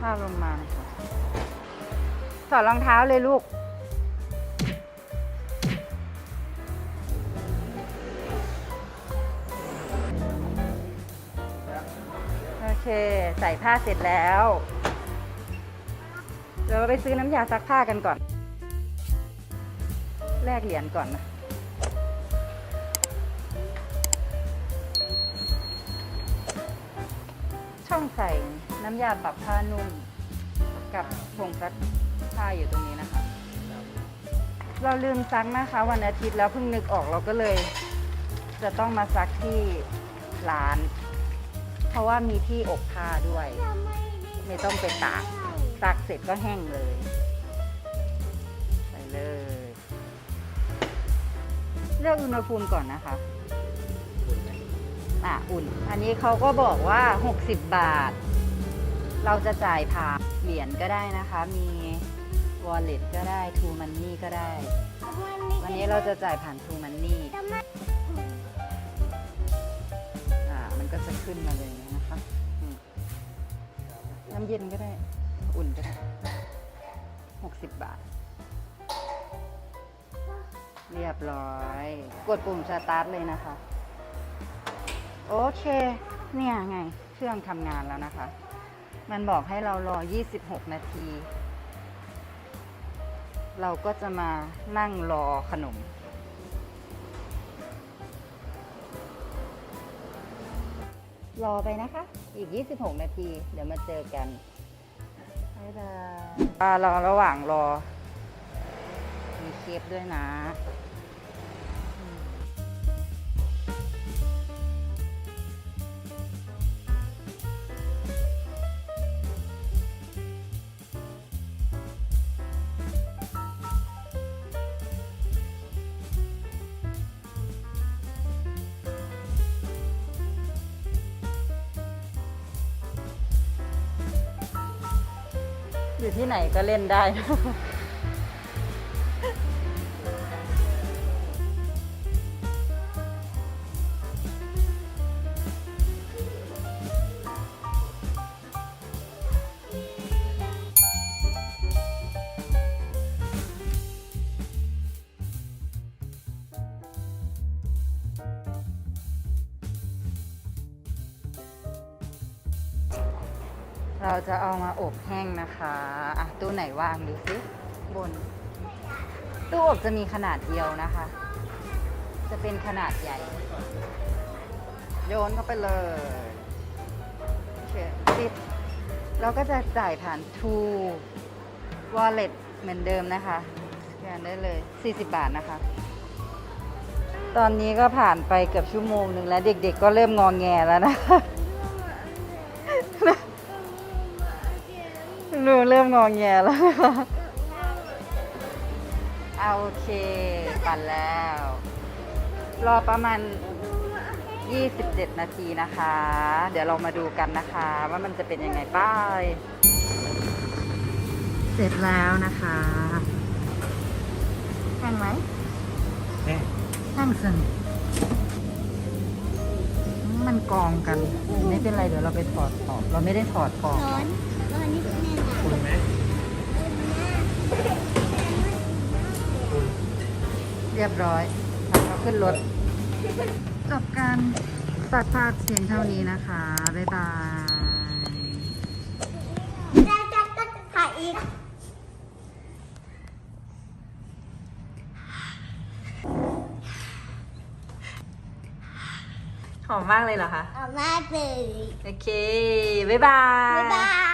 ผ้าลงมานะคะถอดรองเท้าเลยลูก โอเค ใส่ผ้าเสร็จแล้วเดี๋ยวเราไปซื้อน้ำยาซักผ้ากันก่อน แลกเหรียญก่อนนะ ช่องใส่น้ำยาปรับผ้านุ่มกับผงซักผ้าอยู่ตรงนี้นะคะ เราลืมซักนะคะ วันอาทิตย์แล้วเพิ่งนึกออกเราก็เลย จะต้องมาซักที่ร้าน เพราะว่ามีที่อบผ้าด้วย ไม่ต้องไปตากซักเสร็จก็แห้งเลยใส่เลย เลือกอุณหภูมิก่อนนะคะ อะอุ่น อันนี้เขาก็บอกว่า 60 บาท เราจะจ่ายผ่านเหรียญก็ได้นะคะ มี wallet ก็ได้ True Money ก็ได้ วันนี้เราจะจ่ายผ่าน True Money อ่ามันก็จะขึ้นมาเลยนะคะอืมน้ำเย็นก็ได้ อุ่นก็ได้ 60 บาท เรียบร้อย กดปุ่มสตาร์ทเลยนะคะ โอเค เนี่ยไง เครื่องทำงานแล้วนะคะ มันบอกให้เรารอ 26 นาที เราก็จะมานั่งรอขนม รอไปนะคะ อีก 26 นาที เดี๋ยวมาเจอกันบ๊ายบายอ่ารอระหว่างรอ มีเคฟด้วยนะ อยู่ที่ไหนก็เล่นได้ เราจะเอามาอบแห้งนะคะอะตู้ไหนว่างดูสิบน ตู้อบจะมีขนาดเดียวนะคะ จะเป็นขนาดใหญ่ โยนเข้าไปเลยโอเคปิดเราก็จะจ่ายผ่าน True Wallet เหมือนเดิมนะคะสแกนได้เลย 40 บาทนะคะ ตอนนี้ก็ผ่านไปเกือบชั่วโมงหนึ่งแล้วเด็กๆก็เริ่มงองแงแล้วนะคะ หนูเริ่มงองแงแล้วนะคะเอาโอเค ปั่นแล้ว รอประมาณ 27 นาทีนะคะ เดี๋ยวเรามาดูกันนะคะ ว่ามันจะเป็นยังไงป้ายเสร็จแล้วนะคะแห้งไหมแห้งแห้งสนิทมันกองกัน ไม่เป็นไรเดี๋ยวเราไปถอดออก เราไม่ได้ถอดกองร้อน ร้อนนิดนึงอะ คุณไหมคุณเรียบร้อยเราขึ้นรถ จบการตัดภาพเสียงเท่านี้นะคะ บ๊ายบายจะจะจะถ่ายอีกหอมมากเลยเหรอคะ เอามาเลย โอเค บ๊ายบาย บ๊ายบาย